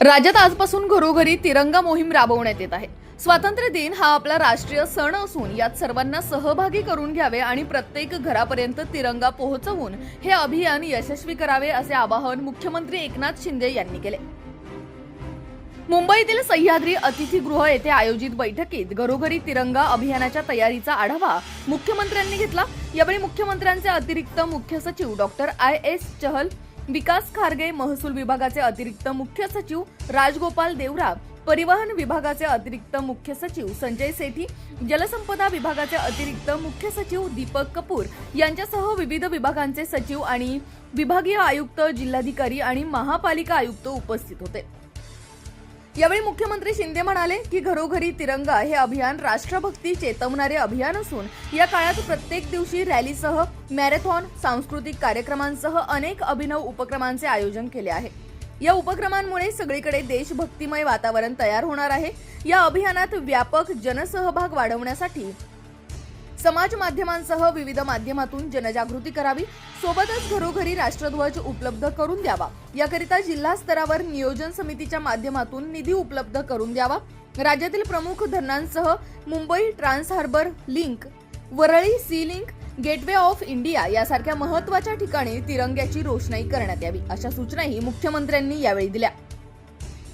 राज्यात आजपासून घरोघरी तिरंगा मोहीम राबवण्यात येत आहे. स्वातंत्र्य दिन हा आपला राष्ट्रीय सण असून यात सर्वांना सहभागी करून घ्यावे आणि प्रत्येक घरापर्यंत तिरंगा पोहोचवून हे अभियान यशस्वी करावे असे आवाहन मुख्यमंत्री एकनाथ शिंदे यांनी केले. मुंबईतील सह्याद्री अतिथीगृह येथे आयोजित बैठकीत घरोघरी तिरंगा अभियानाच्या तयारीचा आढावा मुख्यमंत्र्यांनी घेतला. यावेळी मुख्यमंत्र्यांचे अतिरिक्त मुख्य सचिव doctor I S Chahal Vikas Kharge महसूल विभागाचे अतिरिक्त मुख्य सचिव राजगोपाल देवरा परिवहन विभागाचे अतिरिक्त मुख्य सचिव संजय सेठी जलसंपदा विभागाचे अतिरिक्त मुख्य सचिव दीपक कपूर यांच्यासह विविध विभागांचे सचिव आणि विभागीय आयुक्त जिल्हाधिकारी आणि महापालिका आयुक्त उपस्थित होते. यावेळी मुख्यमंत्री शिंदे म्हणाले की घरोघरी तिरंगा हे अभियान राष्ट्रभक्ती चेतवणारे अभियान असून या काळात प्रत्येक दिवशी रॅलीसह मॅरेथॉन सांस्कृतिक कार्यक्रमांसह अनेक अभिनव उपक्रमांचे आयोजन केले आहे. या उपक्रमांमुळे सगळीकडे देशभक्तिमय वातावरण तयार होणार आहे. या अभियानात व्यापक जनसहभाग वाढवण्यासाठी समाज माध्यमांसह विविध माध्यमातून जनजागृती करावी सोबतच घरोघरी राष्ट्रध्वज उपलब्ध करून द्यावा. याकरिता जिल्हा स्तरावर नियोजन समितीच्या माध्यमातून निधी उपलब्ध करून द्यावा. राज्यातील प्रमुख धरणांसह Mumbai trans harbour link Worli sea link gateway of India यासारख्या महत्त्वाच्या ठिकाणी तिरंग्याची रोषणाई करण्यात यावी अशा सूचनाही मुख्यमंत्र्यांनी यावेळी दिल्या.